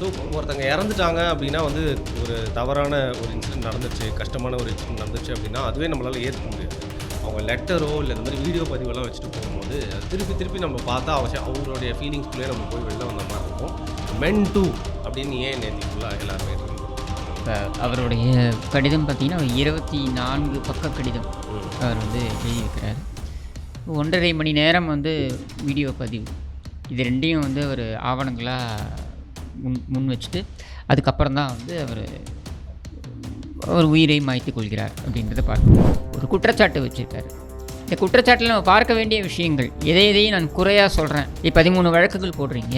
So ஒருத்தங்க இறந்துட்டாங்க அப்படின்னா வந்து ஒரு தவறான ஒரு இன்சிடென்ட் நடந்துச்சு கஷ்டமான ஒரு இன்சிடென்ட் நடந்துச்சு அப்படின்னா அதுவே நம்மளால் ஏற்றுக்க முடியாது. அவங்க லெட்டரோ இல்லை இந்த மாதிரி வீடியோ பதிவெல்லாம் வச்சுட்டு போகும்போது திருப்பி திருப்பி நம்ம பார்த்தா அவசியம் அவங்களுடைய ஃபீலிங்ஸ்குள்ளே நம்ம போய் வெளில வந்த மாதிரி இருக்கும். மென் டூ அப்படின்னு ஏன் நேற்றுக்குள்ளே எல்லாருமே இருக்கு இப்போ அவருடைய கடிதம் பார்த்தீங்கன்னா இருபத்தி நான்கு பக்க கடிதம் அவர் வந்து எழுதியிருக்கிறார். ஒன்றரை மணி நேரம் வந்து வீடியோ பதிவு. இது ரெண்டையும் வந்து அவர் ஆவணங்களாக முன் முன் வச்சுட்டு அதுக்கப்புறம் தான் வந்து அவர் அவர் உயிரை மாய்த்து கொள்கிறார் அப்படின்றத பார்க்கணும். ஒரு குற்றச்சாட்டு வச்சுருக்காரு. இந்த குற்றச்சாட்டில் நம்ம பார்க்க வேண்டிய விஷயங்கள் எதை எதையும் நான் குறையாக சொல்கிறேன் இப்போ பதிமூணு வழக்குகள் போடுறீங்க.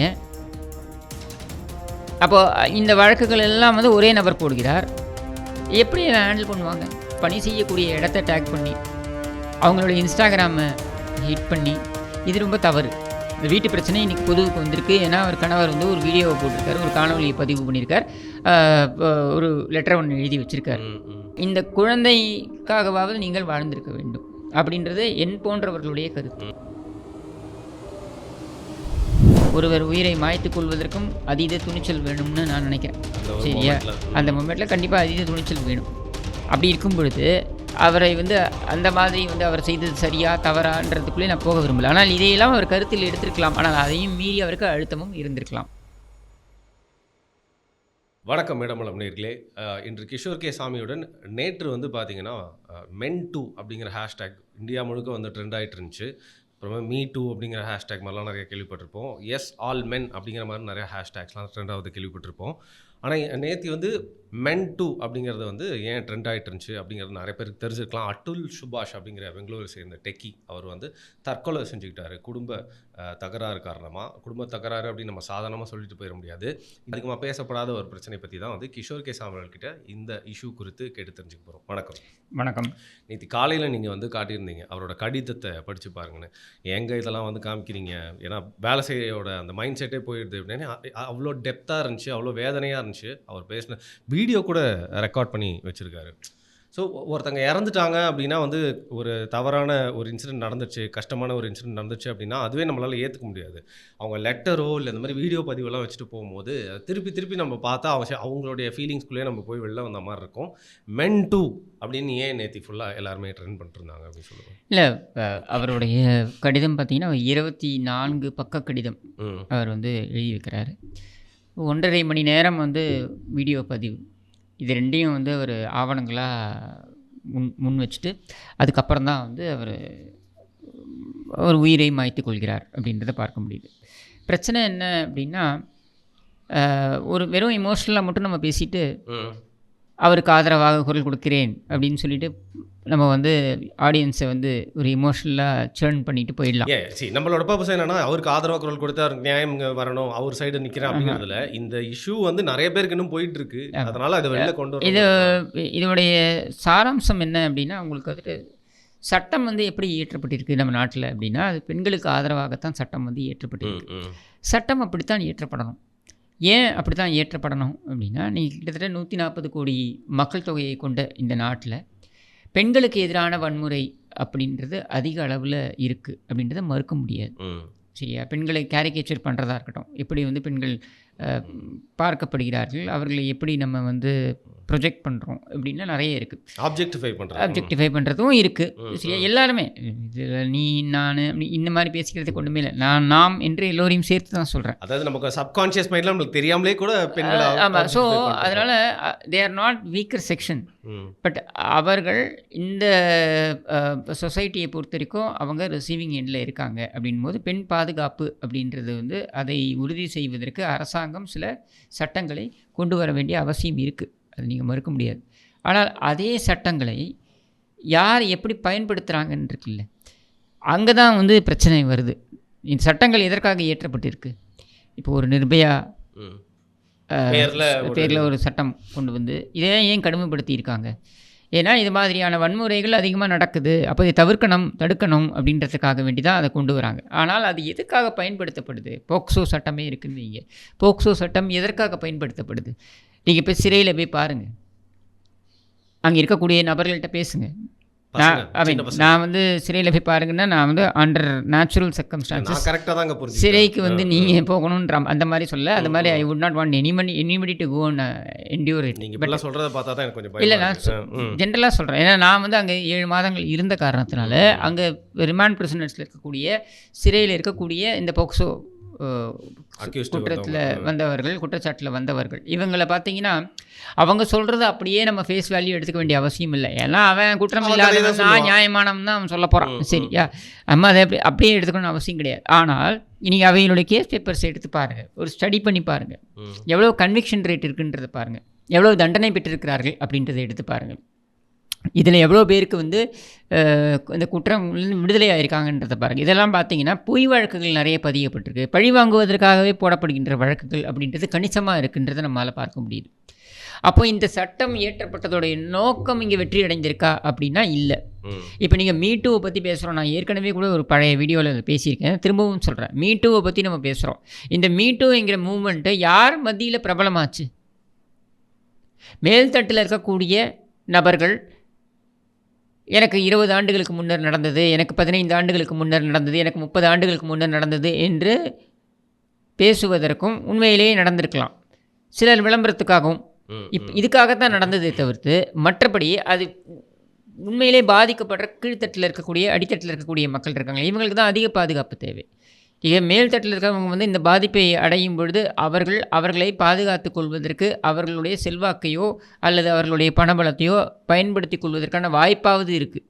அப்போது இந்த வழக்குகள் எல்லாம் வந்து ஒரே நபர் போடுகிறார். எப்படி ஹேண்டில் பண்ணுவாங்க? பணி செய்யக்கூடிய இடத்த டேக் பண்ணி அவங்களோட இன்ஸ்டாகிராமை ஹிட் பண்ணி இது ரொம்ப தவறு. இந்த வீட்டு பிரச்சனை இன்றைக்கி பொதுவுக்கு வந்திருக்கு. ஏன்னா அவர் கணவர் வந்து ஒரு வீடியோவை போட்டிருக்காரு ஒரு காணொலியை பதிவு பண்ணியிருக்கார். ஒரு லெட்டர் ஒன்று எழுதி வச்சிருக்கார். இந்த குழந்தைக்காகவாவது நீங்கள் வாழ்ந்திருக்க வேண்டும். அப்படின்றது என் போன்றவர்களுடைய கருத்து. ஒருவர் உயிரை மாய்த்துக் கொள்வதற்கும் அதீத துணிச்சல் வேணும்னு நான் நினைக்கிறேன். சரியா. அந்த மொமெண்ட்டில் கண்டிப்பாக அதீத துணிச்சல் வேணும். அப்படி இருக்கும் பொழுது அவரை வந்து அந்த மாதிரி வந்து அவர் செய்தது சரியா தவறான்றதுக்குள்ளே நான் போக விரும்பல. ஆனால் இதையெல்லாம் அவர் கருத்தில் எடுத்திருக்கலாம். ஆனால் அதையும் மீறி அவருக்கு அழுத்தமும் இருந்திருக்கலாம். வணக்கம் மேடமலம் நேர்களே இன்று கிஷோர் கே சாமியுடன் நேற்று வந்து பார்த்தீங்கன்னா மென் டூ அப்படிங்கிற ஹேஷ்டேக் இந்தியா முழுக்க வந்து ட்ரெண்ட் ஆகிட்டு இருந்துச்சு. அப்புறமா மீ டூ அப்படிங்கிற ஹேஷ்டேக் மாதிரிலாம் நிறைய கேள்விப்பட்டிருப்போம். எஸ் ஆல் மென் அப்படிங்கிற மாதிரி நிறைய ஹேஷ்டேக்ஸ்லாம் ட்ரெண்டாவது கேள்விப்பட்டிருப்போம். ஆனால் நேற்று வந்து மென் டூ அப்படிங்கிறது வந்து ஏன் ட்ரெண்ட் ஆகிட்டு இருந்துச்சு அப்படிங்கிறது நிறைய பேருக்கு தெரிஞ்சிருக்கலாம். அட்டுல் சுபாஷ் அப்படிங்கிற பெங்களூரை சேர்ந்த டெக்கி அவர் வந்து தற்கொலை செஞ்சுக்கிட்டாரு. குடும்ப தகராறு காரணமாக குடும்ப தகராறு அப்படின்னு நம்ம சாதாரணமாக சொல்லிட்டு போயிட முடியாது. அதிகமாக பேசப்படாத ஒரு பிரச்சனை பற்றி தான் வந்து கிஷோர் கே சாமியல்கிட்ட இந்த இஷ்யூ குறித்து கேட்டு தெரிஞ்சுக்க போகிறோம் வணக்கம். வணக்கம். நேற்று காலையில் நீங்கள் வந்து காட்டியிருந்தீங்க அவரோட கடிதத்தை படித்து பாருங்கன்னு. எங்கே இதெல்லாம் வந்து காமிக்கிறீங்க? ஏன்னா வேலை செய்யோட அந்த மைண்ட் செட்டே போயிடுது அப்படின்னு. அவ்வளோ டெப்த்தாக இருந்துச்சு அவ்வளோ வேதனையாக இருந்துச்சு. அவர் பேசின வீடியோ கூட ரெக்கார்ட் பண்ணி வச்சுருக்காரு. ஸோ ஒருத்தங்க இறந்துட்டாங்க அப்படின்னா வந்து ஒரு தவறான ஒரு இன்சிடென்ட் நடந்துச்சு கஷ்டமான ஒரு இன்சிடென்ட் நடந்துச்சு அப்படின்னா அதுவே நம்மளால் ஏற்றுக்க முடியாது. அவங்க லெட்டரோ இல்லை இந்த மாதிரி வீடியோ பதிவெல்லாம் வச்சுட்டு போகும்போது திருப்பி திருப்பி நம்ம பார்த்தா அவசியம் அவங்களுடைய ஃபீலிங்ஸ்குள்ளேயே நம்ம போய் வெளில வந்த மாதிரி இருக்கும். மென் டூ அப்படின்னு ஏன் நேத்தி ஃபுல்லாக எல்லாருமே ட்ரெண்ட் பண்ணிருந்தாங்க அப்படின்னு சொல்லுவோம் இல்லை அவருடைய கடிதம் பார்த்தீங்கன்னா இருபத்தி நான்கு பக்க கடிதம் அவர் வந்து எழுதியிருக்கிறாரு. ஒன்றரை மணி நேரம் வந்து வீடியோ பதிவு. இது ரெண்டையும் வந்து அவர் ஆவணங்களாக முன் முன் வச்சுட்டு அதுக்கப்புறம் தான் வந்து அவர் அவர் உயிரை மாய்த்து கொள்கிறார் அப்படின்றத பார்க்க முடியுது. பிரச்சனை என்ன அப்படின்னா ஒரு வெறும் இமோஷ்னலாக மட்டும் நம்ம பேசிட்டு அவருக்கு ஆதரவாக குரல் கொடுக்கிறேன் அப்படின்னு சொல்லிட்டு நம்ம வந்து ஆடியன்ஸை வந்து ஒரு இமோஷ்னலாக சேர்ன் பண்ணிட்டு போயிடலாம். ஏ சி நம்மளோட பர்பஸ் என்னன்னா அவருக்கு ஆதரவா குரல் கொடுத்து அவருக்கு நியாயம் வரணும் அவர் சைடு நிக்கிறேன் அப்படிங்கிறதுல இந்த இஷ்யூ வந்து நிறைய பேருக்கு இன்னும் போயிட்டு இருக்கு. அதனால அதை வெளில கொண்டு இது இதோடைய சாராம்சம் என்ன அப்படின்னா உங்களுக்கு வந்துட்டு சட்டம் வந்து எப்படி இயற்றப்பட்டிருக்கு நம்ம நாட்டில் அப்படின்னா அது பெண்களுக்கு ஆதரவாகத்தான் சட்டம் வந்து இயற்றப்பட்டிருக்கு. சட்டம் அப்படித்தான் இயற்றப்படணும். ஏன் அப்படி தான் இயற்றப்படணும் அப்படின்னா நீங்கள் கிட்டத்தட்ட நூற்றி நாற்பது கோடி மக்கள் தொகையை கொண்ட இந்த நாட்டில் பெண்களுக்கு எதிரான வன்முறை அப்படின்றது அதிக அளவில் இருக்குது அப்படின்றத மறுக்க முடியாது. சரியா? பெண்களை கேரிகேச்சர் பண்ணுறதா இருக்கட்டும். எப்படி வந்து பெண்கள் பார்க்கப்படுகிறார்கள் அவர்களை எப்படி நம்ம வந்து ப்ரொஜெக்ட் பண்ணுறோம் அப்படின்னா நிறைய இருக்குது ஆப்ஜெக்டிஃபை பண்றது அப்ஜெக்டிஃபை பண்ணுறதும் இருக்குது சரியா எல்லாருமே இதில் நீ நான் இந்த மாதிரி பேசிக்கிறதுக்கு ஒன்றுமே இல்லை. நான் நாம் என்று எல்லோரையும் சேர்த்து தான் சொல்கிறேன் அதாவது நமக்கு சப்கான்ஷியஸ் மைண்ட்ல நம்மளுக்கு தெரியாமலே கூட பெண்களை ஆமாம் ஸோ. அதனால் they are not weaker section but அவர்கள் இந்த சொசைட்டியை பொறுத்த வரைக்கும் அவங்க ரிசீவிங் எண்டில் இருக்காங்க. அப்படின் போது பெண் பாதுகாப்பு அப்படின்றது வந்து அதை உறுதி செய்வதற்கு அரசாங்கம் சில சட்டங்களை கொண்டு வர வேண்டிய அவசியம் இருக்குது அது நீங்கள் மறுக்க முடியாது. ஆனால் அதே சட்டங்களை யார் எப்படி பயன்படுத்துகிறாங்கன்னு இருக்குல்ல அங்கே தான் வந்து பிரச்சனை வருது. இந்த சட்டங்கள் எதற்காக இயற்றப்பட்டிருக்கு? இப்போ ஒரு நிர்பயா ம். பேர்ல ஒரு- பேரில் ஒரு சட்டம் கொண்டு வந்து இதை ஏன் கடுமைப்படுத்தியிருக்காங்க? ஏன்னா இது மாதிரியான வன்முறைகள் அதிகமாக நடக்குது. அப்போ இதை தவிர்க்கணும் தடுக்கணும் அப்படின்றதுக்காக வேண்டி தான் அதை கொண்டு வராங்க. ஆனால் அது எதுக்காக பயன்படுத்தப்படுது? போக்சோ சட்டமே இருக்குன்னு வைங்க. போக்சோ சட்டம் எதற்காக பயன்படுத்தப்படுது? நீங்கள் இப்போ சிறையில் போய் பாருங்கள் அங்கே இருக்கக்கூடிய நபர்கள்ட்ட பேசுங்க. நான் வந்து சிறையில் போய் பாருங்கன்னா நான் வந்து அண்டர் நேச்சுரல் சர்க்கம்ஸ்டான்சஸ் கரெக்டாக தாங்க சிறைக்கு வந்து நீங்கள் போகணுன்ற அந்த மாதிரி சொல்ல அந்த மாதிரி I would not want any money anybody to go endure it நீங்கள் இப்படிலாம் சொல்கிறத பார்த்தா தான் எனக்கு கொஞ்சம் இல்லை நான். ஜென்ரலாக சொல்கிறேன் ஏன்னா நான் வந்து அங்கே ஏழு மாதங்கள் இருந்த காரணத்தினால அங்கே ரிமாண்ட் பிரிசனர்ஸில் இருக்கக்கூடிய சிறையில் இருக்கக்கூடிய இந்த போக்சோ குற்றத்தில். வந்தவர்கள் குற்றச்சாட்டில் வந்தவர்கள். இவங்களை பார்த்தீங்கன்னா அவங்க சொல்கிறத அப்படியே நம்ம ஃபேஸ் வேல்யூ எடுத்துக்க வேண்டிய அவசியம் இல்லை. ஏன்னா அவன் குற்றம் கதையை தான். நியாயமானவன் தான் அவன் சொல்ல போகிறான் சரியா நம்ம அதை அப்படி அப்படியே எடுத்துக்கணும்னு அவசியம் கிடையாது. ஆனால் நீங்கள் அவைகளுடைய கேஸ் பேப்பர்ஸ் எடுத்து பாருங்கள் ஒரு ஸ்டடி பண்ணி பாருங்கள். எவ்வளோ கன்விக்ஷன் ரேட் இருக்குன்றதை பாருங்கள் எவ்வளோ தண்டனை பெற்றிருக்கிறார்கள் அப்படின்றத எடுத்து பாருங்கள் இதில் எவ்வளோ பேருக்கு வந்து இந்த குற்றம் விடுதலை ஆயிருக்காங்கன்றதை பாருங்கள் இதெல்லாம் பார்த்தீங்கன்னா பொய் வழக்குகள் நிறைய பதியப்பட்டிருக்கு. பழி வாங்குவதற்காகவே போடப்படுகின்ற வழக்குகள் அப்படின்றது கணிசமாக இருக்குன்றதை நம்மளால் பார்க்க முடியுது. அப்போ இந்த சட்டம் இயற்றப்பட்டதோடைய நோக்கம் இங்கே வெற்றி அடைந்திருக்கா அப்படின்னா இல்லை. இப்போ நீங்கள் மீட்டுவை பற்றி பேசுகிறோம் நான் ஏற்கனவே கூட ஒரு பழைய வீடியோவில் பேசியிருக்கேன். திரும்பவும் சொல்கிறேன் மீட்டுவை பற்றி நம்ம பேசுகிறோம் இந்த மீட்டுங்கிற மூமெண்ட்டு யார் மத்தியில் பிரபலமாச்சு? மேல்தட்டில் இருக்கக்கூடிய நபர்கள் எனக்கு இருபது ஆண்டுகளுக்கு முன்னர் நடந்தது எனக்கு பதினைந்து ஆண்டுகளுக்கு முன்னர் நடந்தது எனக்கு முப்பது ஆண்டுகளுக்கு முன்னர் நடந்தது என்று பேசுவதற்கும் உண்மையிலேயே நடந்திருக்கலாம். சிலர் விளம்பரத்துக்காகவும். இப் இதுக்காகத்தான் நடந்ததே தவிர்த்து மற்றபடி அது உண்மையிலே பாதிக்கப்படுற கீழ்த்தட்டில் இருக்கக்கூடிய அடித்தட்டில் இருக்கக்கூடிய மக்கள் இருக்காங்க. இவங்களுக்கு தான் அதிக பாதுகாப்பு தேவை. இக மேல்தட்டில் இருக்கிறவங்க வந்து இந்த பாதிப்பை அடையும் பொழுது அவர்கள் அவர்களை பாதுகாத்து கொள்வதற்கு அவர்களுடைய செல்வாக்கையோ அல்லது அவர்களுடைய பணபலத்தையோ பயன்படுத்தி கொள்வதற்கான வாய்ப்பாவது இருக்குது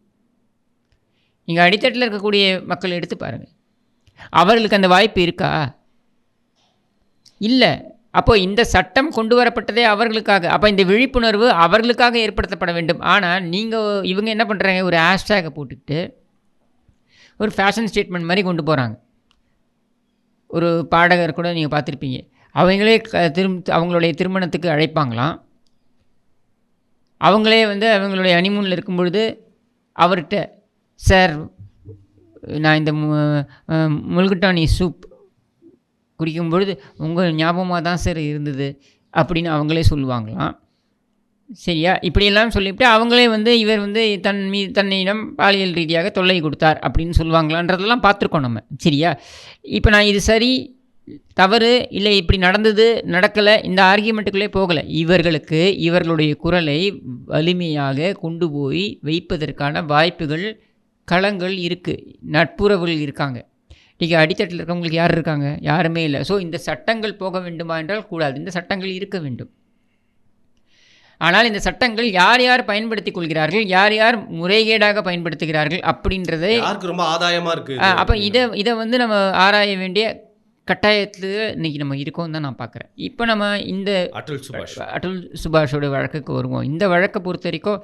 நீங்கள் அடித்தட்டில் இருக்கக்கூடிய மக்கள் எடுத்து பாருங்கள் அவர்களுக்கு அந்த வாய்ப்பு இருக்கா? இல்லை. அப்போ இந்த சட்டம் கொண்டு வரப்பட்டதே அவர்களுக்காக. அப்போ இந்த விழிப்புணர்வு அவர்களுக்காக ஏற்படுத்தப்பட வேண்டும். ஆனால் நீங்கள் இவங்க என்ன பண்ணுறாங்க ஒரு ஹேஷ்டேகை போட்டுக்கிட்டு ஒரு ஃபேஷன் ஸ்டேட்மெண்ட் மாதிரி கொண்டு போகிறாங்க ஒரு பாடகர் கூட நீங்கள் பார்த்துருப்பீங்க. அவங்களே க- திரும் அவங்களுடைய திருமணத்துக்கு அழைப்பாங்களாம். அவங்களே வந்து அவங்களுடைய அனிமூனில் இருக்கும் பொழுது அவர்கிட்ட சார் நான் இந்த மு- முல்குட்டானி சூப் குடிக்கும் பொழுது உங்கள் ஞாபகமாக தான் சார் இருந்தது அப்படின்னு அவங்களே சொல்லுவாங்களாம். சரியா? இப்படியெல்லாம் சொல்லிவிட்டு அவங்களே வந்து இவர் வந்து தன் மீ தன்னிடம் பாலியல் ரீதியாக தொல்லை கொடுத்தார் அப்படின்னு சொல்லுவாங்களான்றதெல்லாம் பார்த்துருக்கோம் நம்ம. சரியா? இப்போ நான் இது சரி தவறு இல்லை இப்படி நடந்தது நடக்கலை இந்த ஆர்கியூமெண்ட்டுக்குள்ளே போகலை. இவர்களுக்கு இவர்களுடைய குரலை வலிமையாக கொண்டு போய் வைப்பதற்கான வாய்ப்புகள் களங்கள் இருக்குது நட்புறவுகள் இருக்காங்க. இன்றைக்கி அடித்தட்டில் இருக்கவங்களுக்கு யார் இருக்காங்க? யாருமே இல்லை. ஸோ இந்த சட்டங்கள் போக வேண்டுமா என்றால் கூடாது. இந்த சட்டங்கள் இருக்க வேண்டும். ஆனால் இந்த சட்டங்கள் யார் யார் பயன்படுத்திக் கொள்கிறார்கள் யார் யார் முறைகேடாக பயன்படுத்துகிறார்கள் அப்படின்றதை ரொம்ப ஆதாயமா இருக்கு? அப்போ இதை இதை வந்து நம்ம ஆராய வேண்டிய கட்டாயத்தில் இன்னைக்கு நம்ம இருக்கோம் தான் நான் பார்க்குறேன் இப்போ நம்ம இந்த அட்டுல் சுபாஷ். அட்டுல் சுபாஷோட வழக்குக்கு வருவோம். இந்த வழக்கை பொறுத்த வரைக்கும்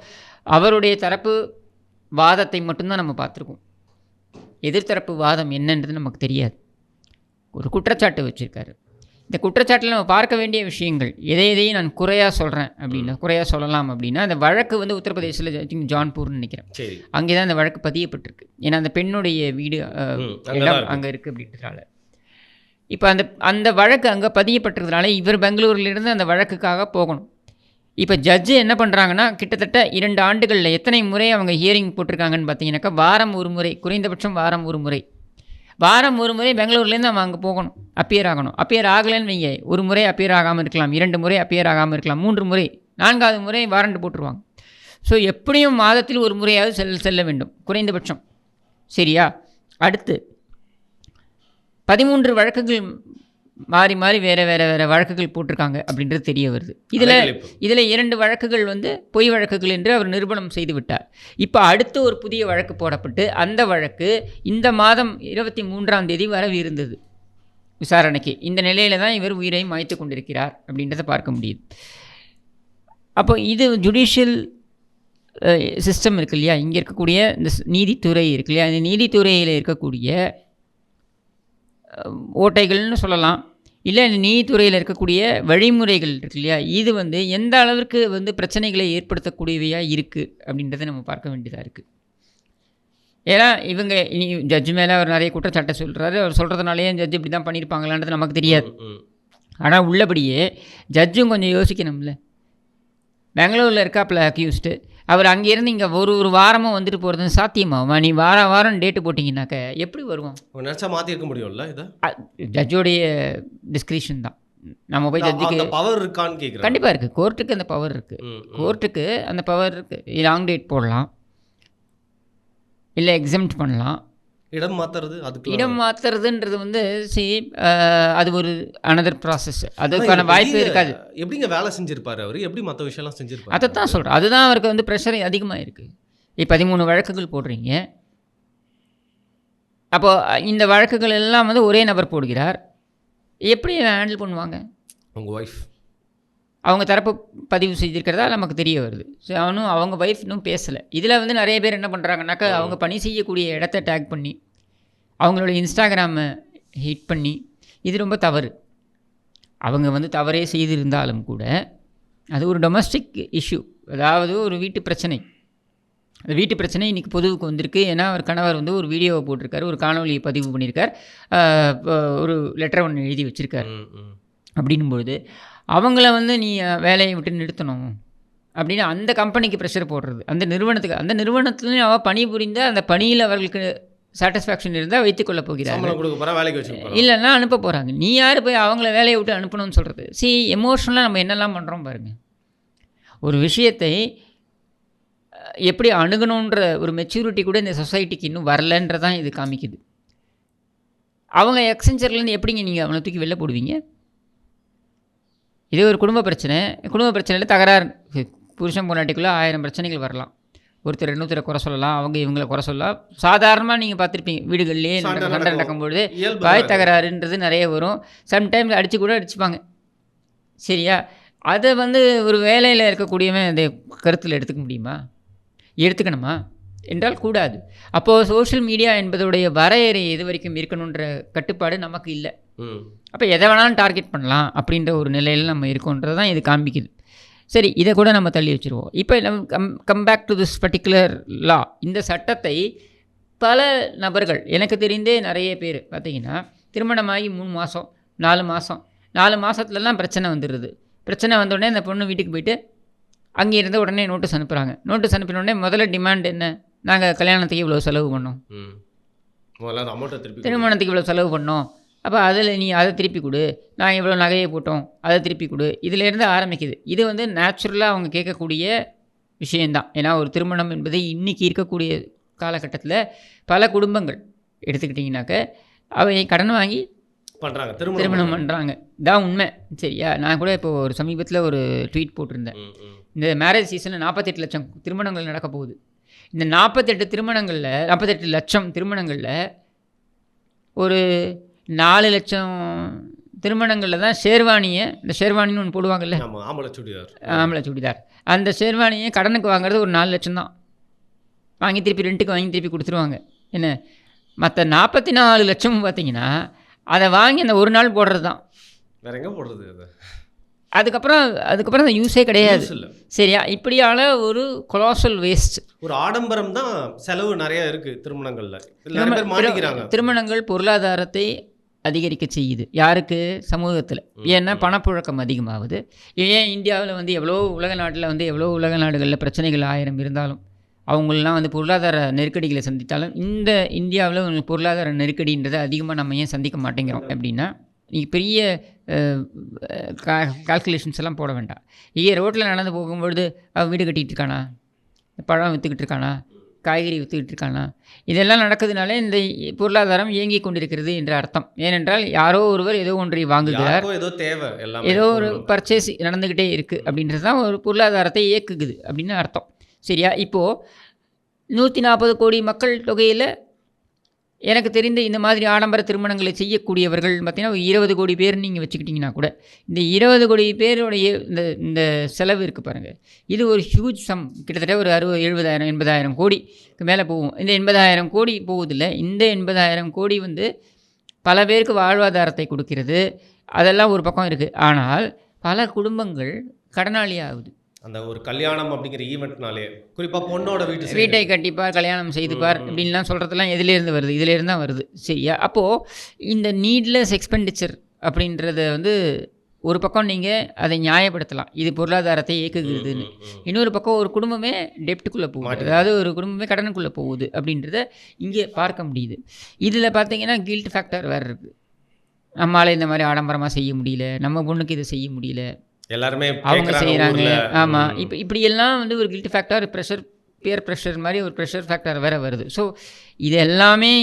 அவருடைய தரப்பு வாதத்தை மட்டும்தான் நம்ம பார்த்துருக்கோம். எதிர்த்தரப்பு வாதம் என்னன்றது நமக்கு தெரியாது. ஒரு குற்றச்சாட்டு வச்சுருக்காரு. இந்த குற்றச்சாட்டில் நம்ம பார்க்க வேண்டிய விஷயங்கள் எதை எதையும் நான் குறையாக சொல்கிறேன் அப்படின்னா குறையாக சொல்லலாம் அப்படின்னா அந்த வழக்கு வந்து உத்தரப்பிரதேசில் think ஜான்பூர்னு நினைக்கிறேன். அங்கே தான் அந்த வழக்கு பதியப்பட்டிருக்கு. ஏன்னா அந்த பெண்ணுடைய வீடு இடம். அங்கே இருக்குது அப்படின்றதுனால. இப்போ அந்த அந்த வழக்கு அங்கே பதியப்பட்டிருக்கிறதுனால இவர் பெங்களூர்லேருந்து அந்த வழக்குக்காக போகணும். இப்போ ஜட்ஜு என்ன பண்ணுறாங்கன்னா கிட்டத்தட்ட இரண்டு ஆண்டுகளில் எத்தனை முறை அவங்க ஹியரிங் போட்டிருக்காங்கன்னு பார்த்தீங்கன்னாக்கா வாரம் ஒரு முறை குறைந்தபட்சம் வாரம் ஒரு முறை வாரம் ஒரு முறை பெங்களூர்லேருந்து அவன் அங்கே போகணும். அப்பியர் ஆகணும். அப்பியர் ஆகலைன்னு வைங்க. ஒரு முறை அப்பியர் ஆகாமல் இருக்கலாம். இரண்டு முறை அப்பியர் ஆகாமல் இருக்கலாம். மூன்று முறை. நான்காவது முறை வாரண்ட் போட்டுருவாங்க. ஸோ எப்படியும் மாதத்தில் ஒரு முறையாவது செல் செல்ல வேண்டும். குறைந்தபட்சம். சரியா? அடுத்து. பதிமூன்று வழக்குகள் மாறி மாறி வேறு வேறு வேறு வழக்குகள் போட்டிருக்காங்க அப்படின்றது தெரிய வருது. இதில். இதில் இரண்டு வழக்குகள் வந்து பொய் வழக்குகள் என்று அவர் நிரூபணம் செய்து விட்டார். இப்போ அடுத்து ஒரு புதிய வழக்கு போடப்பட்டு அந்த வழக்கு இந்த மாதம் இருபத்தி மூன்றாம் தேதி வரவிருந்தது விசாரணைக்கு. இந்த நிலையில தான் இவர் உயிரை மாய்த்து கொண்டிருக்கிறார் அப்படின்றத பார்க்க முடியுது. அப்போ இது ஜுடிஷியல் சிஸ்டம் இருக்கு இல்லையா? இங்கே இருக்கக்கூடிய இந்த நீதித்துறை இருக்கு இல்லையா? இந்த நீதித்துறையில் இருக்கக்கூடிய ஓட்டைகள்னு சொல்லலாம். இல்லை நீதித்துறையில் இருக்கக்கூடிய வழிமுறைகள் இருக்கு இல்லையா? இது வந்து எந்த அளவிற்கு வந்து பிரச்சனைகளை ஏற்படுத்தக்கூடியவையாக இருக்குது அப்படின்றத நம்ம பார்க்க வேண்டியதாக இருக்குது ஏன்னா இவங்க இனி ஜட்ஜு மேலே அவர் நிறைய குற்றச்சாட்டை சொல்கிறாரு அவர் சொல்கிறதுனாலேயே ஜட்ஜ் இப்படி தான் பண்ணியிருப்பாங்களான்றது நமக்கு தெரியாது. ஆனால் உள்ளபடியே ஜட்ஜும் கொஞ்சம் யோசிக்கணும்ல. பெங்களூரில் இருக்காப்புல அக்யூஸ்டு அவர் அங்கேருந்து இங்கே ஒரு ஒரு வாரமும் வந்துட்டு போகிறது சாத்தியமாகுமா நீ வாரம் வாரம் டேட்டு போட்டிங்கனாக்க எப்படி வருவோம்? நினச்சா மாற்றிருக்க முடியும்ல இதை? ஜட்ஜோடைய டிஸ்கிரிப்ஷன் தான். நம்ம போய் ஜட்ஜுக்கு பவர் இருக்கான்னு கேட்குறேன் கண்டிப்பாக இருக்குது கோர்ட்டுக்கு அந்த பவர் இருக்குது கோர்ட்டுக்கு அந்த பவர் இருக்குது லாங் டேட் போடலாம். இல்லை எக்ஸம்ட் பண்ணலாம். இடம் மாத்துறது அதுக்கு இடம் மாற்றுறதுன்றது வந்து சி அது ஒரு அனதர் ப்ராசஸ் அதுக்கான வாய்ப்பு இருக்காது. எப்படிங்க வேலை செஞ்சிருப்பாரு அவர்? எப்படி மற்ற விஷயம்லாம் செஞ்சிருப்பாரு? அதைத்தான் சொல்கிறேன் அதுதான் அவருக்கு வந்து ப்ரெஷர் அதிகமாக இருக்குது இப்போ பதிமூணு வழக்குகள் போடுறீங்க. அப்போது இந்த வழக்குகள் எல்லாம் வந்து ஒரே நபர் போடுகிறார். எப்படி ஹேண்டில் பண்ணுவாங்க? உங்க ஒய்ஃப் அவங்க தரப்பு பதிவு செய்திருக்கிறதா நமக்கு தெரிய வருது. ஸோ அவனும் அவங்க ஒய்ஃப் இன்னும் பேசலை. இதில் வந்து நிறைய பேர் என்ன பண்ணுறாங்கனாக்கா அவங்க பணி செய்யக்கூடிய இடத்த டேக் பண்ணி அவங்களோட இன்ஸ்டாகிராமை ஹிட் பண்ணி இது ரொம்ப தவறு. அவங்க வந்து தவறே செய்திருந்தாலும் கூட அது ஒரு டொமஸ்டிக் இஷ்யூ அதாவது ஒரு வீட்டு பிரச்சனை. அந்த வீட்டு பிரச்சனை இன்றைக்கி பொதுவுக்கு வந்திருக்கு. ஏன்னா அவர் கணவர் வந்து ஒரு வீடியோவை போட்டிருக்காரு ஒரு காணொலியை பதிவு பண்ணியிருக்கார். ஒரு லெட்டர் ஒன்று எழுதி வச்சுருக்கார். ம், ம். அப்படின்னும் பொழுது அவங்கள வந்து நீ வேலையை விட்டு நிறுத்தணும். அப்படின்னு அந்த கம்பெனிக்கு ப்ரெஷர் போடுறது. அந்த நிறுவனத்துக்கு அந்த நிறுவனத்துலையும் அவள் பணிபுரிந்த அந்த பணியில் அவர்களுக்கு சாட்டிஸ்ஃபேக்ஷன் இருந்தால் வைத்துக்கொள்ள வச்சுக்க இல்லைன்னா அனுப்ப போகிறாங்க நீ யார் போய் அவங்கள வேலையை விட்டு அனுப்பணும்னு சொல்கிறது சி எமோஷனலாக நம்ம என்னெல்லாம் பண்ணுறோம் பாருங்கள் ஒரு விஷயத்தை எப்படி அணுகணுன்ற ஒரு மெச்சூரிட்டி கூட இந்த சொசைட்டிக்கு இன்னும் வரலன்றதான் இது காமிக்குது. அவங்க எக்ஸென்ச்சர்லேருந்து எப்படிங்க நீங்கள் அவனை தூக்கி வெளில போடுவீங்க? இதே ஒரு குடும்ப பிரச்சனை. குடும்ப பிரச்சனையில் தகராறு. புருஷன் பொண்டாட்டிக்குள்ளே ஆயிரம் பிரச்சனைகள் வரலாம். ஒருத்தர் இன்னொருத்தரை குறை சொல்லலாம். அவங்க இவங்களை குறை சொல்லலாம் சாதாரணமாக நீங்கள் பார்த்துருப்பீங்க. வீடுகள்லேயே சண்டை சண்டை நடக்கும். நடக்கும்பொழுது வாய் தகராறுன்றது நிறைய வரும். சம்டைம்ஸ் அடித்து கூட அடிச்சுப்பாங்க. சரியா? அதை வந்து ஒரு வேலையில் இருக்கக்கூடியவன் அதை கருத்தில் எடுத்துக்க முடியுமா? எடுத்துக்கணுமா? என்றால் கூடாது. அப்போது சோஷியல் மீடியா என்பதுடைய வரையறை எது வரைக்கும் இருக்கணுன்ற கட்டுப்பாடு நமக்கு இல்லை. அப்போ எதை வேணாலும் டார்கெட் பண்ணலாம் அப்படின்ற ஒரு நிலையில் நம்ம இருக்கோன்றது தான் இது காண்பிக்குது சரி இதை கூட நம்ம தள்ளி வச்சுருவோம். இப்போ நம்ம come come back to this particular law இந்த சட்டத்தை பல நபர்கள் எனக்கு தெரிந்தே நிறைய பேர் பார்த்தீங்கன்னா திருமணமாகி மூணு மாதம் நாலு மாதம் நாலு மாதத்துலலாம் பிரச்சனை வந்துடுது பிரச்சனை வந்த உடனே அந்த பொண்ணு வீட்டுக்கு போயிட்டு அங்கே இருந்து உடனே நோட்டீஸ் அனுப்புகிறாங்க நோட்டீஸ் அனுப்பின உடனே முதல்ல டிமாண்ட் என்ன? நாங்கள் கல்யாணத்துக்கு இவ்வளோ செலவு பண்ணோம். திருமணத்துக்கு இவ்வளோ செலவு பண்ணோம். அப்போ அதில் நீ அதை திருப்பி கொடு. நான் இவ்வளோ நகையை போட்டோம். அதை திருப்பி கொடு. இதிலேருந்து ஆரம்பிக்குது. இது வந்து நேச்சுரலாக அவங்க கேட்கக்கூடிய விஷயந்தான் ஏன்னா ஒரு திருமணம் என்பது இன்றைக்கி இருக்கக்கூடிய காலகட்டத்தில் பல குடும்பங்கள் எடுத்துக்கிட்டிங்கனாக்க அவை கடன் வாங்கி பண்றாங்க. திருமணம் பண்ணுறாங்க இதான் உண்மை. சரியா? நான் கூட இப்போ ஒரு சமீபத்தில் ஒரு ட்வீட் போட்டிருந்தேன். இந்த மேரேஜ் சீசனில் நாற்பத்தெட்டு லட்சம் திருமணங்கள் நடக்க போகுது. இந்த நாற்பத்தெட்டு திருமணங்களில் நாற்பத்தெட்டு லட்சம் திருமணங்களில் ஒரு நாலு லட்சம் திருமணங்களில் தான் ஷேர்வானியை இந்த ஷேர்வானின்னு ஒன்று போடுவாங்கல்ல? ஆமா ஆம்பளை சுடிதார் ஆம்பளை சுடிதார் அந்த ஷேர்வானியை கடனுக்கு வாங்குறது ஒரு நாலு லட்சம் தான். வாங்கி திருப்பி ரெண்டுக்கு வாங்கி திருப்பி கொடுத்துருவாங்க. என்ன? மற்ற நாற்பத்தி நாலு லட்சம் பார்த்தீங்கன்னா அதை வாங்கி அந்த ஒரு நாள் போடுறது தான். வேற எங்க போடுறது அது அதுக்கப்புறம் அதுக்கப்புறம் அந்த யூஸே கிடையாது. சரியா? இப்படியான ஒரு கொலாசல் வேஸ்ட் ஒரு ஆடம்பரம் தான் செலவு நிறைய இருக்கு திருமணங்கள்ல. திருமணங்கள் பொருளாதாரத்தை அதிகரிக்க செய்யுது. யாருக்கு? சமூகத்தில். ஏன்னா பணப்புழக்கம் அதிகமாகுது. ஏன் இந்தியாவில் வந்து எவ்வளோ உலக நாட்டில் வந்து எவ்வளோ உலக நாடுகளில் பிரச்சனைகள் ஆயிரம் இருந்தாலும் அவங்களெலாம் வந்து பொருளாதார நெருக்கடிகளை சந்தித்தாலும் இந்த இந்தியாவில் பொருளாதார நெருக்கடின்றதை அதிகமாக நம்ம ஏன் சந்திக்க மாட்டேங்கிறோம்? அப்படின்னா நீ பெரிய கால்குலேஷன்ஸ் எல்லாம் போட வேண்டாம். ஐயா ரோட்டில் நடந்து போகும்பொழுது அவன் வீடு கட்டிகிட்டு இருக்கானா? பழம் விற்றுக்கிட்டு இருக்கானா? காய்கறி விற்றுக்கிட்டு இருக்கானா? இதெல்லாம் நடக்குதுனாலே இந்த பொருளாதாரம் இயங்கிக் கொண்டிருக்கிறது என்ற அர்த்தம். ஏனென்றால் யாரோ ஒருவர் ஏதோ ஒன்றை வாங்குகிறார். ஏதோ தேவை ஏதோ ஒரு பர்ச்சேஸ் நடந்துக்கிட்டே இருக்குது அப்படின்றது தான் ஒரு பொருளாதாரத்தை இயக்குகுது அப்படின்னு அர்த்தம். சரியா? இப்போது நூற்றி நாற்பது கோடி மக்கள் தொகையில் எனக்கு தெரிந்த இந்த மாதிரி ஆடம்பர திருமணங்களை செய்யக்கூடியவர்கள் பார்த்திங்கன்னா இருபது கோடி பேர் நீங்கள் வச்சுக்கிட்டிங்கன்னா கூட இந்த இருபது கோடி பேருடைய இந்த இந்த செலவு இருக்குது பாருங்கள் இது ஒரு ஹியூஜ் சம் கிட்டத்தட்ட ஒரு அறுபது எழுபதாயிரம் எண்பதாயிரம் கோடிக்கு மேலே போகும். இந்த எண்பதாயிரம் கோடி போகுதில்ல இந்த எண்பதாயிரம் கோடி வந்து பல பேருக்கு வாழ்வாதாரத்தை கொடுக்கிறது. அதெல்லாம் ஒரு பக்கம் இருக்குது ஆனால் பல குடும்பங்கள் கடனாளி ஆகுது அந்த ஒரு கல்யாணம் அப்படிங்கிற ஈவெண்ட்னாலே குறிப்பா பொண்ணோட வீட்டு. வீட்டை கட்டிப்பார் கல்யாணம் செய்துப்பார் இப்படின்லாம் சொல்கிறதெல்லாம் எதுலேருந்து வருது. இதுலேருந்து தான் வருது சரியா அப்போது இந்த நீட்லெஸ் எக்ஸ்பெண்டிச்சர் அப்படின்றத வந்து ஒரு பக்கம் நீங்கள் அதை நியாயப்படுத்தலாம். இது பொருளாதாரத்தை இயக்குகிறதுன்னு. இன்னொரு பக்கம் ஒரு குடும்பமே டெப்ட்டுக்குள்ளே போகுது. அதாவது ஒரு குடும்பமே கடனுக்குள்ளே போகுது அப்படின்றத இங்கே பார்க்க முடியுது. இதில் பார்த்தீங்கன்னா கில்ட் ஃபேக்டர் வேறு இருக்குது நம்மளால் இந்த மாதிரி ஆடம்பரமாக செய்ய முடியல. நம்ம பொண்ணுக்கு இதை செய்ய முடியல. எல்லாருமே அவங்க செய்கிறாங்க. ஆமாம். இப்போ இப்படியெல்லாம் வந்து ஒரு guilt factor pressure peer pressure மாதிரி ஒரு ப்ரெஷர் ஃபேக்டர் வேறு வருது. ஸோ இது எல்லாமே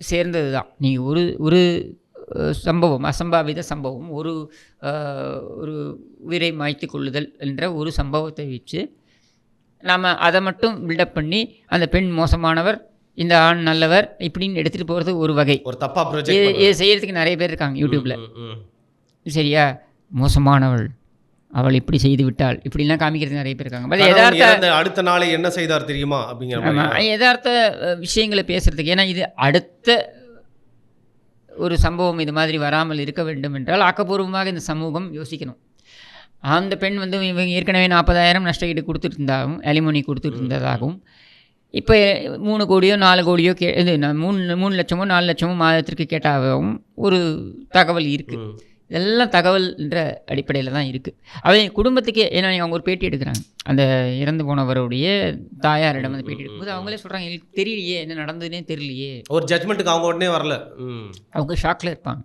சேர்ந்தது தான் நீங்கள் ஒரு ஒரு சம்பவம் அசம்பாவித சம்பவம் ஒரு ஒரு உயிரை மாய்த்து கொள்ளுதல் என்ற ஒரு சம்பவத்தை வச்சு நாம் அதை மட்டும் பில்டப் பண்ணி அந்த பெண் மோசமானவர் இந்த ஆண் நல்லவர் இப்படின்னு எடுத்துகிட்டு போகிறது ஒரு வகை. ஒரு தப்பா இது ப்ரொஜெக்ட் இது செய்கிறதுக்கு நிறைய பேர் இருக்காங்க யூடியூப்பில் சரியா? மோசமானவள். அவள் இப்படி செய்து விட்டாள் இப்படிலாம் காமிக்கிறது நிறைய பேர் இருக்காங்க. பட் யதார்த்த அடுத்த நாளை என்ன செய்தார் தெரியுமா அப்படிங்கிற அஹ், விஷயங்களை பேசுறதுக்கு. ஏன்னா இது அடுத்த ஒரு சம்பவம் இது மாதிரி வராமல் இருக்க வேண்டும் என்றால் ஆக்கப்பூர்வமாக இந்த சமூகம் யோசிக்கணும். அந்த பெண் வந்து இவங்க ஏற்கனவே நாற்பதாயிரம் நஷ்டஈடு கொடுத்துட்டு இருந்தாகவும் அலிமோனி கொடுத்துட்டு இருந்ததாகவும் இப்போ மூணு கோடியோ நாலு கோடியோ கே இது மூணு மூணு லட்சமோ நாலு லட்சமோ மாதத்திற்கு கேட்டாகவும் ஒரு தகவல் இருக்குது ம். இதெல்லாம் தகவல்ன்ற அடிப்படையில் தான் இருக்குது அவங்க குடும்பத்துக்கே ஏன்னா அவங்க ஒரு பேட்டி எடுக்கிறாங்க. அந்த இறந்து போனவருடைய தாயாரிடம் வந்து பேட்டி எடுக்கும்போது அவங்களே சொல்கிறாங்க எனக்கு தெரியலையே என்ன நடந்ததுன்னே தெரியலையே. ஒரு ஜட்மெண்ட்டுக்கு அவங்க உடனே வரல. அவங்க ஷாக்கில் இருப்பாங்க.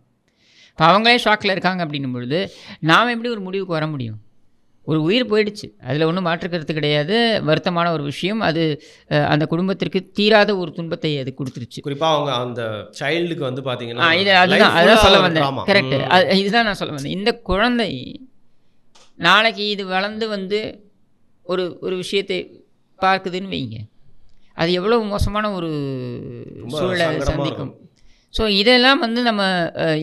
இப்போ அவங்களே ஷாக்கில் இருக்காங்க அப்படின்னும் பொழுது நாம் எப்படி ஒரு முடிவுக்கு வர முடியும்? ஒரு உயிர் போயிடுச்சு. அதில் ஒன்றும் மாற்றுக்கிறது கிடையாது. வருத்தமான ஒரு விஷயம். அது அந்த குடும்பத்திற்கு தீராத ஒரு துன்பத்தை அது கொடுத்துருச்சு. குறிப்பா அவங்க அந்த சைல்டுக்கு வந்து ஆ பாத்தீங்கன்னா இது அதுதான். அதுதான் சொல்ல வந்தேன். கரெக்ட். இதுதான் நான் சொல்ல வந்தேன். இந்த குழந்தை நாளைக்கு இது வளர்ந்து வந்து ஒரு ஒரு விஷயத்தை பார்க்குதுன்னு வைங்க. அது எவ்வளோ மோசமான ஒரு சூழலை சந்திக்கும். ஸோ இதெல்லாம் வந்து நம்ம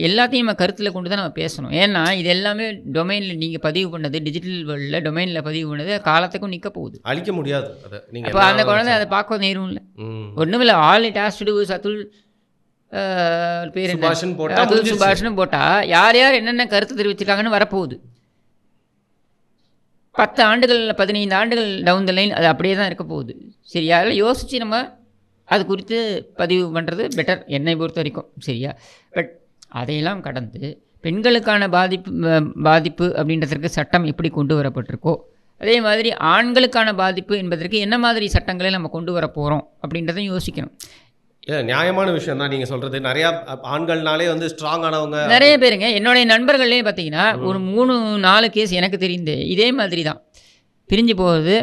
எல்லாத்தையும் நம்ம கருத்தில் கொண்டு தான் நம்ம பேசணும். ஏன்னா இது எல்லாமே டொமைனில் நீங்கள் பதிவு பண்ணது டிஜிட்டல் வேர்ல்டில் டொமைனில் பதிவு பண்ணது காலத்துக்கும் நிற்க போகுது. அழிக்க முடியாது. அதை என்ன அந்த குழந்தை அதை பார்க்க நேரும் இல்லை. ம். ஒன்றும் இல்லை. All it has to settle அஹ், பேர் அதுல். சுபாஷ்னு போட்டால் யார் யார் என்னென்ன கருத்து தெரிவிச்சிருக்காங்கன்னு வரப்போகுது. பத்து ஆண்டுகள் பதினைந்து ஆண்டுகள் டவுன் த லைன் அது அப்படியே தான் இருக்க போகுது. சரியா? யோசித்து நம்ம அது குறித்து பதிவு பண்ணுறது பெட்டர் என்னை பொறுத்த வரைக்கும். சரியா? பட் அதையெல்லாம் கடந்து பெண்களுக்கான பாதிப்பு பாதிப்பு அப்படின்றதற்கு சட்டம் எப்படி கொண்டு வரப்பட்டிருக்கோ அதே மாதிரி ஆண்களுக்கான பாதிப்பு என்பதற்கு என்ன மாதிரி சட்டங்களை நம்ம கொண்டு வர போகிறோம் அப்படின்றதையும் யோசிக்கணும். இல்ல, நியாயமான விஷயம் தான் நீங்க சொல்றது. நிறைய ஆண்கள்னாலே வந்து ஸ்ட்ராங் ஆனவங்க நிறைய பேருங்க. என்னுடைய நண்பர்களே பார்த்தீங்கன்னா ஒரு மூணு நாலு கேஸ் எனக்கு தெரிந்து இதே மாதிரி தான் பிரிஞ்சு போகிறது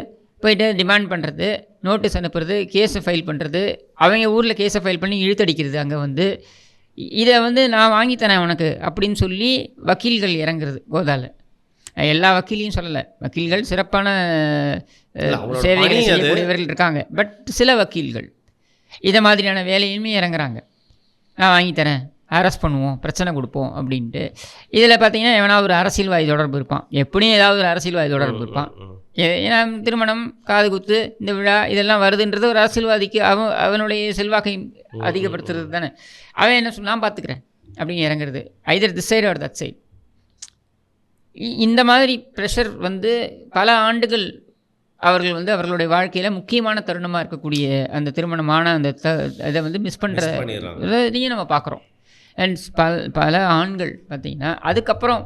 போயிட்டு டிமாண்ட் பண்ணுறது நோட்டீஸ் அனுப்புறது கேஸை ஃபைல் பண்ணுறது அவங்க ஊரில் கேஸை ஃபைல் பண்ணி இழுத்தடிக்கிறது அங்கே வந்து. இதை வந்து நான் வாங்கித்தரேன் உனக்கு அப்படின்னு சொல்லி வக்கீல்கள் இறங்குறது நான் எல்லா வக்கீலையும் சொல்லலை. வக்கீல்கள் சிறப்பான சேவைகளை. செய்யக்கூடியவர்கள் இருக்காங்க. பட் சில வக்கீல்கள் இதை மாதிரியான வேலையுமே இறங்குறாங்க. நான் வாங்கித்தரேன். அரெஸ்ட் பண்ணுவோம் பிரச்சனை கொடுப்போம் அப்படின்ட்டு. இதில் பார்த்தீங்கன்னா எவனா ஒரு அரசியல்வாதி தொடர்பு இருப்பான். எப்படியும் ஏதாவது ஒரு அரசியல்வாதி தொடர்பு இருப்பான். ஏன்னா திருமணம் காது குத்து இந்த விழா இதெல்லாம் வருதுன்றது ஒரு அரசியல்வாதிக்கு அவன் அவனுடைய செல்வாக்கை அதிகப்படுத்துறது தானே. அவன் என்ன சொல் நான் பார்த்துக்கிறேன் அப்படின்னு இறங்குறது. Either this side or that side இந்த மாதிரி ப்ரெஷர் வந்து பல ஆண்டுகள் அவர்கள் வந்து அவர்களுடைய வாழ்க்கையில் முக்கியமான தருணமாக இருக்கக்கூடிய அந்த திருமணமான அந்த த இதை வந்து மிஸ் பண்ணுற. இதையும் நம்ம பார்க்குறோம் அண்ட் பல பல ஆண்கள் பார்த்திங்கன்னா அதுக்கப்புறம்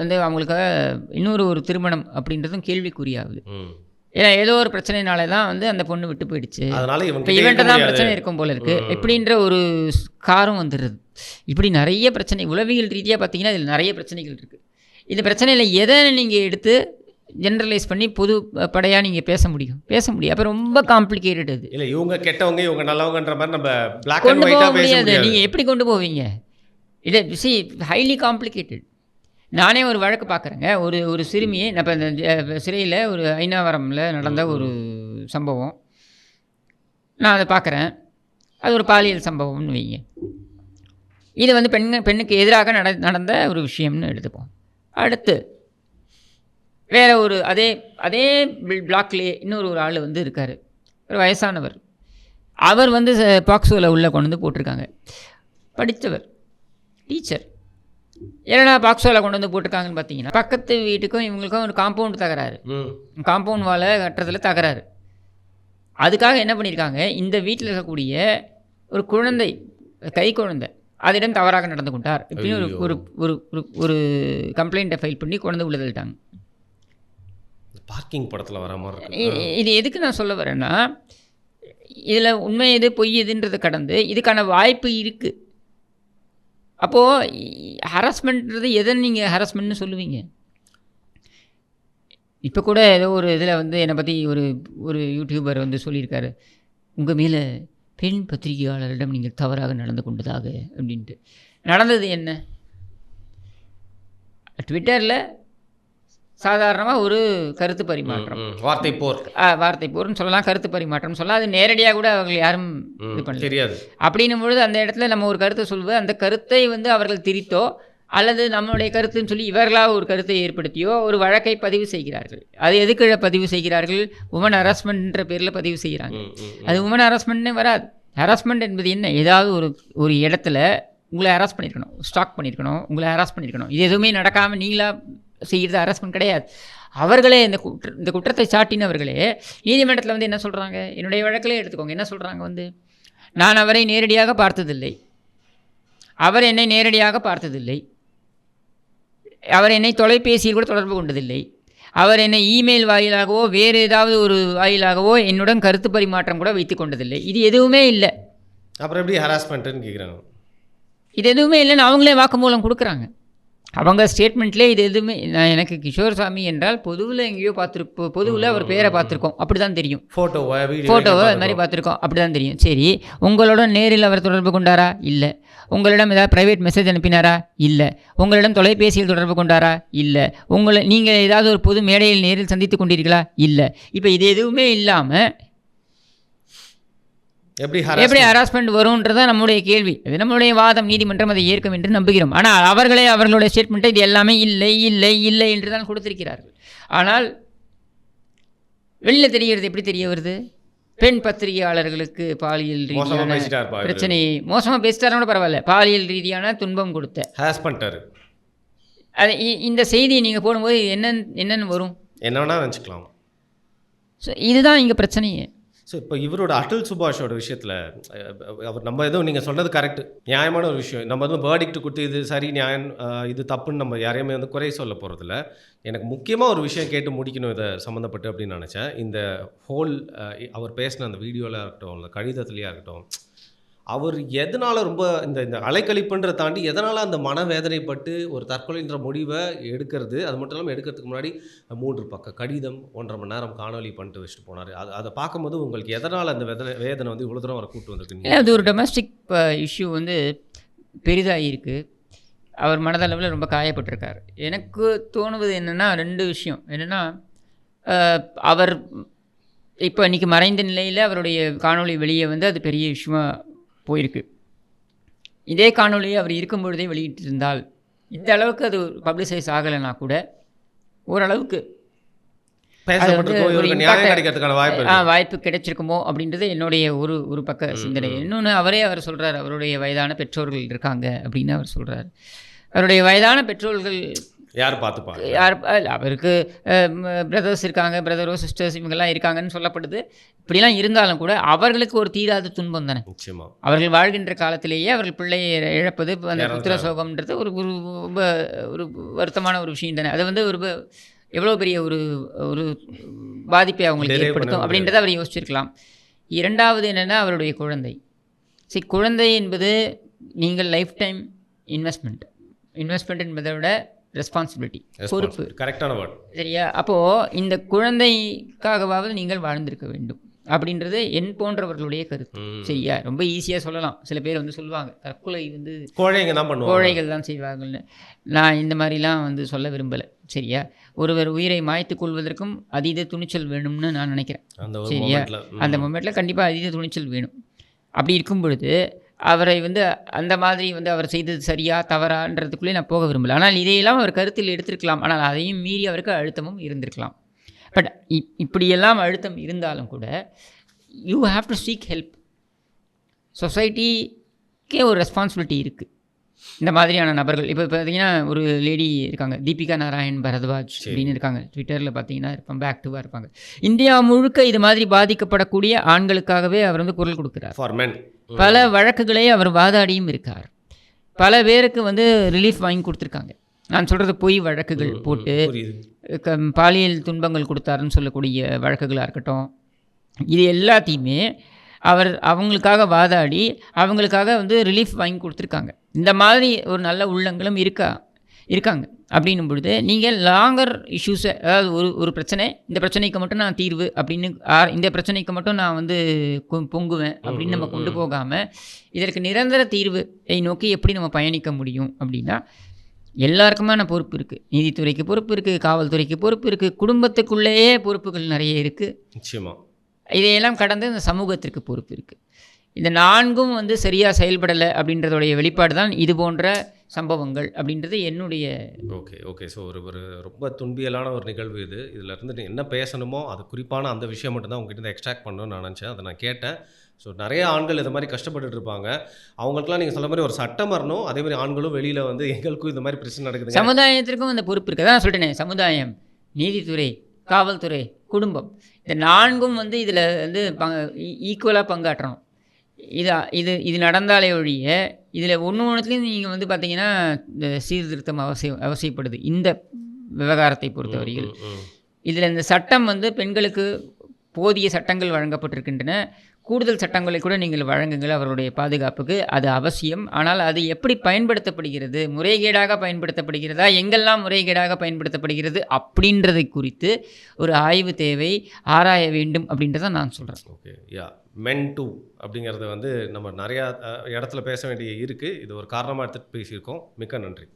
வந்து அவங்களுக்கு இன்னொரு ஒரு திருமணம் அப்படின்றதும் கேள்விக்குறியாகுது. ஏன்னா ஏதோ ஒரு பிரச்சனைனால தான் வந்து அந்த பொண்ணு விட்டு போயிடுச்சு. இப்போ இவன்ட்ட தான். பிரச்சனை இருக்கும் போல இருக்கு. இப்படின்ற ஒரு காரம் வந்துடுது. இப்படி நிறைய பிரச்சனை உளவியல் ரீதியாக பார்த்தீங்கன்னா இதில் நிறைய பிரச்சனைகள் இருக்குது இந்த பிரச்சனையில் எதை நீங்கள் எடுத்து ஜென்ரலைஸ் பண்ணி பொது படையாக நீங்கள் பேச முடியும். பேச முடியும். அப்போ ரொம்ப காம்ப்ளிகேட்டட் அது. இல்ல இவங்க கெட்டவங்க இவங்க நல்லவங்கன்ற மாதிரி நம்ம பிளாக் கொண்டு போக முடியாது. நீங்கள் எப்படி கொண்டு போவீங்க? இதை சி ஹைலி காம்ப்ளிகேட்டட் நானே ஒரு வழக்கு பார்க்குறேங்க ஒரு ஒரு சிறுமியை இப்போ இந்த சிறையில் ஒரு ஐநாவரமில் நடந்த ஒரு சம்பவம். நான் அதை பார்க்குறேன் அது ஒரு பாலியல் சம்பவம்னு வைங்க. இது வந்து பெண் பெண்ணுக்கு எதிராக நட நடந்த ஒரு விஷயம்னு எடுத்துப்போம். அடுத்து வேற ஒரு அதே அதே பிளாக்லேயே இன்னொரு ஒரு ஆள் வந்து இருக்கார். ஒரு வயசானவர். அவர் வந்து பாக்ஸோவில் உள்ளே கொண்டு வந்து போட்டிருக்காங்க. படித்தவர். டீச்சர். என்னடா பாக்ஸோவில் கொண்டு வந்து போட்டிருக்காங்கன்னு பார்த்தீங்கன்னா பக்கத்து வீட்டுக்கும் இவங்களுக்கும் ஒரு காம்பவுண்ட் தகராறு. காம்பவுண்ட் வாலை கட்டுறதுல தகராறு. அதுக்காக என்ன பண்ணியிருக்காங்க இந்த வீட்டில் இருக்கக்கூடிய ஒரு குழந்தை கை குழந்தை அதிடம் தவறாக நடந்து கொண்டார். இப்படின்னு ஒரு. ஒரு ஒரு ஒரு கம்ப்ளைண்ட்டை ஃபைல் பண்ணி கொண்டு உள்ள தள்ளிட்டாங்க. பார்க்கிங் படத்தில் வர மாதிரி இருக்கு. இது எதுக்கு நான் சொல்ல வரேன்னா இதில் உண்மை எது பொய் எதுன்றதை கடந்து இதுக்கான வாய்ப்பு இருக்குது அப்போது ஹராஸ்மெண்ட்ன்றது எதை நீங்கள் ஹராஸ்மெண்ட்னு சொல்லுவீங்க? இப்போ கூட ஏதோ ஒரு இதில் வந்து என்னை பற்றி ஒரு ஒரு யூடியூபர் வந்து சொல்லியிருக்காரு உங்கள் மேலே பெண் பத்திரிகையாளரிடம் நீங்கள் தவறாக நடந்து கொண்டதாக அப்படின்ட்டு. நடந்தது என்ன? ட்விட்டரில் சாதாரணமாக ஒரு கருத்து பரிமாற்றம். வார்த்தை போர். வார்த்தை போர்னு சொல்லலாம் கருத்து பரிமாற்றம் சொல்லலாம். அது நேரடியாக கூட அவர்கள் யாரும் இது பண்ணல. தெரியாது. அப்படின்னும் பொழுது அந்த இடத்துல நம்ம ஒரு கருத்தை சொல்வது அந்த கருத்தை வந்து அவர்கள் திரித்தோ அல்லது நம்மளுடைய கருத்துன்னு சொல்லி இவர்களாக ஒரு கருத்தை ஏற்படுத்தியோ ஒரு வழக்கை பதிவு செய்கிறார்கள். அது எதுக்கு பதிவு செய்கிறார்கள்? உமன் ஹராஸ்மெண்ட்ன்ற பேரில் பதிவு செய்கிறாங்க. அது உமன் ஹராஸ்மெண்ட்னே வராது. ஹராஸ்மெண்ட் என்பது என்ன? ஏதாவது ஒரு ஒரு இடத்துல உங்களை ஹராஸ் பண்ணியிருக்கணும் ஸ்டாக் பண்ணியிருக்கணும் உங்களை ஹராஸ் பண்ணியிருக்கணும் இது எதுவுமே நடக்காமல் நீங்களாக செய்கிறது ஹராஸ்மெண்ட் கிடையாது. அவர்களே இந்த குற்ற இந்த குற்றத்தை சாட்டினவர்களே நீதிமன்றத்தில் வந்து என்ன சொல்கிறாங்க என்னுடைய வழக்கிலே எடுத்துக்கோங்க. என்ன சொல்கிறாங்க வந்து? நான் அவரை நேரடியாக பார்த்ததில்லை. அவர் என்னை நேரடியாக பார்த்ததில்லை. அவர் என்னை தொலைபேசியில் கூட தொடர்பு கொண்டதில்லை. அவர் என்னை இமெயில் வாயிலாகவோ வேறு ஏதாவது ஒரு வாயிலாகவோ என்னுடன் கருத்து பரிமாற்றம் கூட வைத்து கொண்டதில்லை. இது எதுவுமே இல்லை. அப்புறம் எப்படி ஹராஸ்மெண்ட்டுன்னு கேட்குறாங்க இது எதுவுமே இல்லைன்னு அவங்களே வாக்குமூலம் கொடுக்குறாங்க. அவங்க ஸ்டேட்மெண்ட்லேயே இது எதுவுமே நான் எனக்கு கிஷோர் சாமி என்றால் பொதுவில் எங்கேயோ பார்த்துருப்போம் பொதுவில் அவர் பேரை பார்த்துருக்கோம். அப்படி தான் தெரியும் ஃபோட்டோவை ஃபோட்டோவை அது மாதிரி பார்த்துருக்கோம். அப்படி தான் தெரியும். சரி உங்களோட நேரில் அவர் தொடர்பு கொண்டாரா? இல்லை. உங்களிடம் ஏதாவது ப்ரைவேட் மெசேஜ் அனுப்பினாரா? இல்லை. உங்களிடம் தொலைபேசியில் தொடர்பு கொண்டாரா? இல்லை. உங்களை நீங்கள் ஏதாவது ஒரு பொது மேடையில் நேரில் சந்தித்து கொண்டீர்களா? இல்லை. இப்போ இது எதுவுமே இல்லாமல் எப்படி எப்படி ஹராஸ் ஹராஸ்மெண்ட் வரும்ன்றதான் நம்முடைய கேள்வி. அது நம்மளுடைய வாதம் நீதிமன்றம் அதை ஏற்கும் என்று நம்புகிறோம். ஆனால் அவர்களே அவர்களுடைய ஸ்டேட்மெண்ட்டை இது எல்லாமே இல்லை இல்லை இல்லை என்று தான் கொடுத்திருக்கிறார்கள். ஆனால் வெளியில் தெரிகிறது எப்படி தெரிய வருது? பெண் பத்திரிகையாளர்களுக்கு பாலியல் ரீதியான பிரச்சனை மோசமாக பேசிட்டாரோட பரவாயில்ல. பாலியல் ரீதியான துன்பம் கொடுத்த. ஹேஸ் பண்ணிட்டாரு. அது இந்த செய்தியை நீங்கள் போடும்போது இது என்னன்னு என்னன்னு வரும்? என்ன வேணா நினச்சிக்கலாம் ஸோ இதுதான் இங்கே பிரச்சனையே. ஸோ இப்போ இவரோட அட்டல் சுபாஷோட விஷயத்தில் அவர் நம்ம எதுவும் நீங்கள் சொன்னது கரெக்ட் நியாயமான ஒரு விஷயம். நம்ம எதுவும் வேர்டிக்ட் கொடுத்து இது சரி நியாயம் இது தப்புன்னு நம்ம யாரையுமே வந்து குறை சொல்ல போகிறதில்ல எனக்கு முக்கியமாக ஒரு விஷயம் கேட்டு முடிக்கணும் இதை சம்மந்தப்பட்டு அப்படின்னு நினச்சேன். இந்த ஹோல் அவர் பேசின அந்த வீடியோவில் இருக்கட்டும் இல்லை கடிதத்துலேயே இருக்கட்டும் அவர் எதனால் ரொம்ப இந்த இந்த அலைக்கழிப்புன்றதை தாண்டி எதனால் அந்த மனவேதனைப்பட்டு ஒரு தற்கொலைன்ற முடிவை எடுக்கிறது? அது மட்டும் இல்லாமல் எடுக்கிறதுக்கு முன்னாடி மூன்று பக்க. கடிதம் ஒன்றரை மணி நேரம் காணொலி பண்ணிட்டு வச்சுட்டு போனார். அது அதை பார்க்கும்போது உங்களுக்கு எதனால் அந்த வேதனை வேதனை வந்து இவ்வளோ தூரம் அவரை கூட்டு வந்திருக்கு அது ஒரு டொமஸ்டிக் இஷ்யூ வந்து பெரிதாக இருக்குது அவர் மனதளவில் ரொம்ப காயப்பட்டிருக்கார். எனக்கு தோணுவது என்னென்னா ரெண்டு விஷயம். என்னென்னா அவர் இப்போ இன்றைக்கி மறைந்த நிலையில் அவருடைய காணொளி வெளியே வந்து அது பெரிய விஷயமாக போயிருக்கு. இதே காணொளியை அவர் இருக்கும் பொழுதே வெளியிட்டிருந்தால் இந்த அளவுக்கு அது பப்ளிசைஸ் ஆகலைன்னா கூட ஓரளவுக்கு வாய்ப்பு ஆ இருக்கு. வாய்ப்பு கிடைச்சிருக்குமோ அப்படின்றது என்னுடைய ஒரு ஒரு பக்க சிந்தனை. இன்னொன்று அவரே அவர் சொல்றார் அவருடைய வயதான பெற்றோர்கள் இருக்காங்க அப்படின்னு அவர் சொல்றார். அவருடைய வயதான பெற்றோர்கள் யார் பார்த்துப்பாங்க யார் அவருக்கு பிரதர்ஸ் இருக்காங்க பிரதரோ சிஸ்டர்ஸ் இவங்கெல்லாம் இருக்காங்கன்னு சொல்லப்படுது. இப்படிலாம் இருந்தாலும் கூட அவர்களுக்கு ஒரு தீராத துன்பம் தானே? நிச்சயமா. அவர்கள் வாழ்கின்ற காலத்திலேயே அவர்கள் பிள்ளையை இழப்பது அந்த புத்திர. சோகம்ன்றது ஒரு ஒரு ரொம்ப ஒரு வருத்தமான ஒரு விஷயம் தானே? அது வந்து ஒரு எவ்வளோ பெரிய ஒரு ஒரு பாதிப்பை அவங்களுக்கு ஏற்படுத்தும் அப்படின்றத அவர் யோசிச்சிருக்கலாம். இரண்டாவது என்னென்னா அவருடைய குழந்தை. சரி குழந்தை என்பது நீங்கள் லைஃப் டைம் இன்வெஸ்ட்மெண்ட் இன்வெஸ்ட்மெண்ட் என்பதை விட ரெஸ்பான்சிபிலிட்டி பொறுப்பு. கரெக்டான வேர்ட் சரியா? அப்போது இந்த குழந்தைக்காகவாவது நீங்கள் வாழ்ந்திருக்க வேண்டும் அப்படின்றது என் போன்றவர்களுடைய கருத்து. சரியா? ரொம்ப ஈஸியாக சொல்லலாம். சில பேர் வந்து சொல்லுவாங்க தற்கொலை வந்து கோழைங்க தான் பண்ணுவாங்க? கோழைகள் தான் செய்வாங்கள்னு நான் இந்த மாதிரிலாம் வந்து சொல்ல விரும்பலை. சரியா? ஒருவர் உயிரை மாய்த்து கொள்வதற்கும் அதீத துணிச்சல் வேணும்னு நான் நினைக்கிறேன். சரியா? அந்த மொமெண்ட்டில் கண்டிப்பாக அதீத துணிச்சல் வேணும். அப்படி இருக்கும் பொழுது அவரை வந்து அந்த மாதிரி வந்து அவர் செய்தது சரியா தவறான்றதுக்குள்ளே நான் போக விரும்பல. ஆனால் இதையெல்லாம் அவர் கருத்தில் எடுத்திருக்கலாம். ஆனால் அதையும் மீறி அவருக்கு அழுத்தமும் இருந்திருக்கலாம். பட் இப் இப்படியெல்லாம் அழுத்தம் இருந்தாலும் கூட you have to seek help சொசைட்டிக்கே ஒரு ரெஸ்பான்சிபிலிட்டி இருக்குது இந்த மாதிரியான நபர்கள் இப்போ பார்த்தீங்கன்னா ஒரு லேடி இருக்காங்க தீபிகா நாராயண் பரத்வாஜ் அப்படின்னு இருக்காங்க. ட்விட்டரில் பார்த்தீங்கன்னா இருப்பாங்க ஆக்டிவாக இருப்பாங்க. இந்தியா முழுக்க இது மாதிரி பாதிக்கப்படக்கூடிய ஆண்களுக்காகவே அவர் வந்து குரல் கொடுக்குறார். பல வழக்குகளை அவர் வாதாடியும் இருக்கார். பல பேருக்கு வந்து ரிலீஃப் வாங்கி கொடுத்துருக்காங்க. நான் சொல்கிறது பொய் வழக்குகள் போட்டு பாலியல் துன்பங்கள் கொடுத்தாருன்னு சொல்லக்கூடிய வழக்குகளாக இருக்கட்டும் இது எல்லாத்தையுமே அவர் அவங்களுக்காக வாதாடி அவங்களுக்காக வந்து ரிலீஃப் வாங்கி கொடுத்துருக்காங்க. இந்த மாதிரி ஒரு நல்ல உள்ளங்களும் இருக்கா இருக்காங்க. அப்படின்னும் பொழுது நீங்கள் லாங்கர் இஷ்யூஸை அதாவது ஒரு ஒரு பிரச்சனை இந்த பிரச்சனைக்கு மட்டும் நான் தீர்வு அப்படின்னு இந்த பிரச்சனைக்கு மட்டும் நான் வந்து பொங்குவேன் அப்படின்னு நம்ம கொண்டு போகாமல் இதற்கு நிரந்தர தீர்வை நோக்கி எப்படி நம்ம பயணிக்க முடியும் அப்படின்னா எல்லாருக்குமான பொறுப்பு இருக்குது நீதித்துறைக்கு பொறுப்பு இருக்குது காவல்துறைக்கு பொறுப்பு இருக்குது குடும்பத்துக்குள்ளேயே பொறுப்புகள் நிறைய இருக்குது நிச்சயமா. இதையெல்லாம் கடந்து இந்த சமூகத்திற்கு பொறுப்பு இருக்குது இந்த நான்கும் வந்து சரியாக செயல்படலை அப்படின்றதுடைய வெளிப்பாடு தான் இது போன்ற சம்பவங்கள் அப்படின்றது என்னுடைய ஓகே ஓகே. ஸோ ஒரு ஒரு ரொம்ப துன்பியலான ஒரு நிகழ்வு இது. இதில் இருந்து என்ன பேசணுமோ அது குறிப்பான அந்த விஷயம் மட்டும் தான் உங்ககிட்ட எக்ஸ்ட்ராக்ட் பண்ணணும்னு நான் நினச்சேன். அதை நான் கேட்டேன். ஸோ நிறைய ஆண்கள் இது மாதிரி கஷ்டப்பட்டுட்டு இருப்பாங்க. அவங்களுக்குலாம் நீங்கள் சொல்ல மாதிரி ஒரு சட்டம் வரணும் அதே மாதிரி ஆண்களும் வெளியில் வந்து எங்களுக்கும் இந்த மாதிரி பிரச்சனை நடக்குதுங்க. சமுதாயத்திற்கும் அந்த பொறுப்பு இருக்குது அதான் சொல்லிட்டேனே சமுதாயம் நீதித்துறை காவல்துறை குடும்பம். இந்த நான்கும் வந்து இதில் வந்து பங்க ஈக்குவலாக பங்காற்றணும். இது இது இது நடந்தாலே ஒழிய இதில் ஒன்று ஒன்றுத்துலேயும் நீங்கள் வந்து பார்த்தீங்கன்னா இந்த சீர்திருத்தம் அவசியம் அவசியப்படுது. இந்த விவகாரத்தை பொறுத்தவரையில். இதில் இந்த சட்டம் வந்து பெண்களுக்கு போதிய சட்டங்கள் வழங்கப்பட்டிருக்கின்றன. கூடுதல் சட்டங்களை கூட நீங்கள் வழங்குங்கள் அவருடைய பாதுகாப்புக்கு. அது அவசியம். ஆனால் அது எப்படி பயன்படுத்தப்படுகிறது? முறைகேடாக பயன்படுத்தப்படுகிறதா? எங்கெல்லாம் முறைகேடாக பயன்படுத்தப்படுகிறது? அப்படின்றதை குறித்து ஒரு ஆய்வு தேவை ஆராய வேண்டும் அப்படின்றத நான் சொல்கிறேன் ஓகே. யா மென் டூ அப்படிங்கிறத வந்து நம்ம நிறையா இடத்துல பேச வேண்டிய இருக்குது இது ஒரு காரணமாக எடுத்துகிட்டு பேசியிருக்கோம். மிக்க நன்றி.